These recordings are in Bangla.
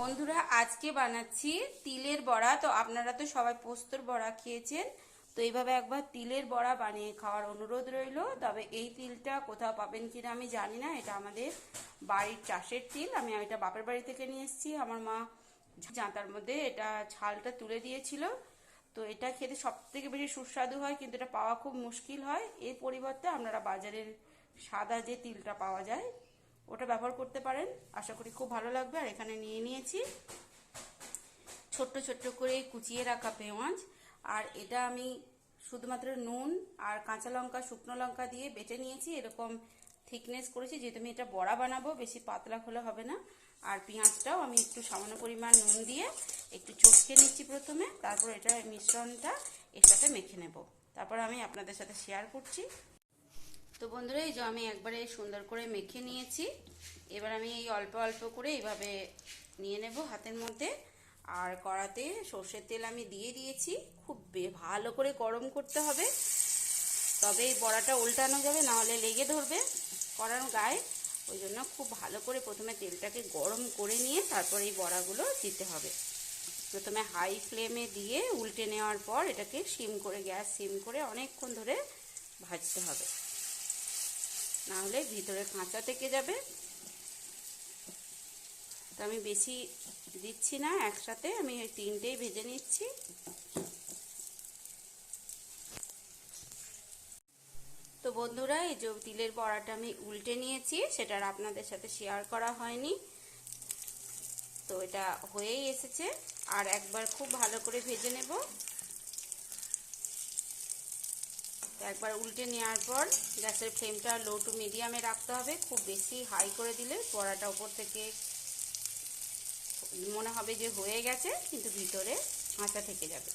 বন্ধুরা, আজকে বানাচ্ছি তিলের বড়া। তো আপনারা তো সবাই পোস্তর বড়া খেয়েছেন, তো এইভাবে একবার তিলের বড়া বানিয়ে খাওয়ার অনুরোধ রইল। তবে এই তিলটা কোথাও পাবেন কিনা আমি জানি না, এটা আমাদের বাড়ির চাষের তিল। আমি এটা বাপের বাড়ি থেকে নিয়ে এসেছি। আমার মা জাঁতার মধ্যে এটা ছালটা তুলে দিয়েছিল। তো এটা খেতে সব থেকে বেশি সুস্বাদু হয়, কিন্তু এটা পাওয়া খুব মুশকিল হয়। এর পরিবর্তে আপনারা বাজারের সাদা যে তিলটা পাওয়া যায় ওটা ব্যবহার করতে পারেন। আশা করি খুব ভালো লাগবে। আর এখানে নিয়ে নিয়েছি ছোট্ট ছোট্ট করে কুচিয়ে রাখা পেঁয়াজ। আর এটা আমি শুধুমাত্র নুন আর কাঁচা লঙ্কা, শুকনো লঙ্কা দিয়ে বেটে নিয়েছি। এরকম থিকনেস করেছি, যেহেতু আমি এটা বড়া বানাবো, বেশি পাতলা হলে হবে না। আর পেঁয়াজটাও আমি একটু সামান্য পরিমাণ নুন দিয়ে একটু চটকে নিচ্ছি প্রথমে। তারপর এটা মিশ্রণটা এর সাথে মেখে নেব। তারপর আমি আপনাদের সাথে শেয়ার করছি। তো বন্ধুরা, এই যে আমি একবারে সুন্দর করে মেখে নিয়েছি। এবার আমি এই অল্প অল্প করে এইভাবে নিয়ে নেব হাতের মধ্যে। আর কড়াতে সর্ষের তেল আমি দিয়ে দিয়েছি। খুব ভালো করে গরম করতে হবে। তবে এই বড়াটা উল্টানো যাবে, নাহলে লেগে ধরবে কড়ার গায়ে। ওই জন্য খুব ভালো করে প্রথমে তেলটাকে গরম করে নিয়ে তারপর এই বড়াগুলো দিতে হবে। প্রথমে হাই ফ্লেমে দিয়ে উল্টে নেওয়ার পর এটাকে সিম করে, গ্যাস সিম করে অনেকক্ষণ ধরে ভাজতে হবে। নাহলে ভিতরে কাঁচা থেকে যাবে। তো আমি বেশি দিচ্ছি না, একসাথে আমি ওই তিনটেই ভেজে নিচ্ছি। তো বন্ধুরা, এই যে তিলের বড়াটা আমি উল্টে নিয়েছি সেটা আর আপনাদের সাথে শেয়ার করা হয়নি। তো এটা হয়েই এসেছে, আর একবার খুব ভালো করে ভেজে নেব। একবার উল্টে নেওয়ার পর গ্যাসের ফ্লেমটা লো টু মিডিয়ামে রাখতে হবে। খুব বেশি হাই করে দিলে বড়াটা উপর থেকে মনে হবে যে হয়ে গেছে, কিন্তু ভিতরে কাঁচা থেকে যাবে।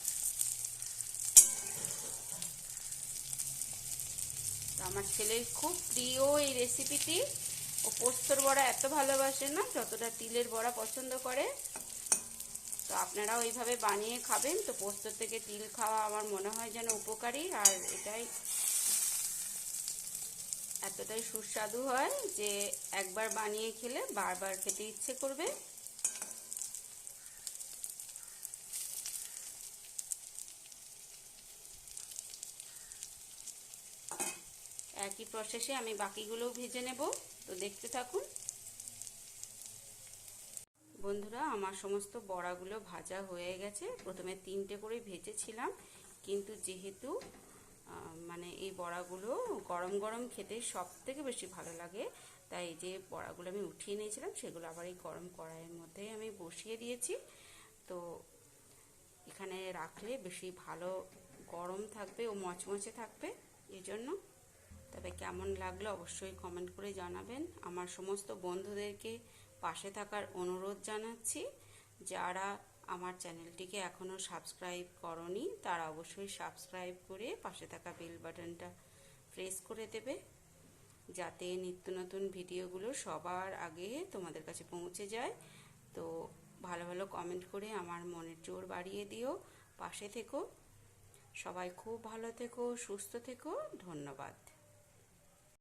আমার ছেলের খুব প্রিয় এই রেসিপিটি ও পোস্তর বড়া এত ভালোবাসে না, যতটা তিলের বড়া পছন্দ করে। তো আপনারা ওইভাবে বানিয়ে খাবেন। তো পোস্তর থেকে তিল খাওয়া আমার মনে হয় যেন উপকারী। আর এটাই এতটাই সুস্বাদু হয় যে একবার বানিয়ে খেলে বারবার খেতে ইচ্ছে করবে। একই প্রসেসে আমি বাকিগুলোও ভেজে নেব। তো দেখতে থাকুন। বন্ধুরা, আমার সমস্ত বড়াগুলো ভাজা হয়ে গেছে। প্রথমে তিনটে করে ভেজেছিলাম, কিন্তু যেহেতু মানে এই বড়াগুলো গরম গরম খেতে সব থেকে বেশি ভালো লাগে, তাই যে বড়াগুলো আমি উঠিয়ে নিয়েছিলাম, সেগুলো আবার এই গরম কড়াইয়ের মধ্যে আমি বসিয়ে দিয়েছি। তো এখানে রাখলে বেশি ভালো গরম থাকবে ও মচমচে থাকবে, এই জন্য। তবে কেমন লাগল অবশ্যই কমেন্ট করে জানাবেন। আমার সমস্ত বন্ধুদেরকে পাশে থাকার অনুরোধ জানাচ্ছি। যারা আমার চ্যানেলটিকে এখনও সাবস্ক্রাইব করনি, তারা অবশ্যই সাবস্ক্রাইব করে পাশে থাকা বেল বাটনটা প্রেস করে দেবে, যাতে নিত্য নতুন ভিডিওগুলো সবার আগে তোমাদের কাছে পৌঁছে যায়। তো ভালো ভালো কমেন্ট করে আমার মনের জোর বাড়িয়ে দিও। পাশে থেকো। সবাই খুব ভালো থেকো, সুস্থ থেকো। ধন্যবাদ।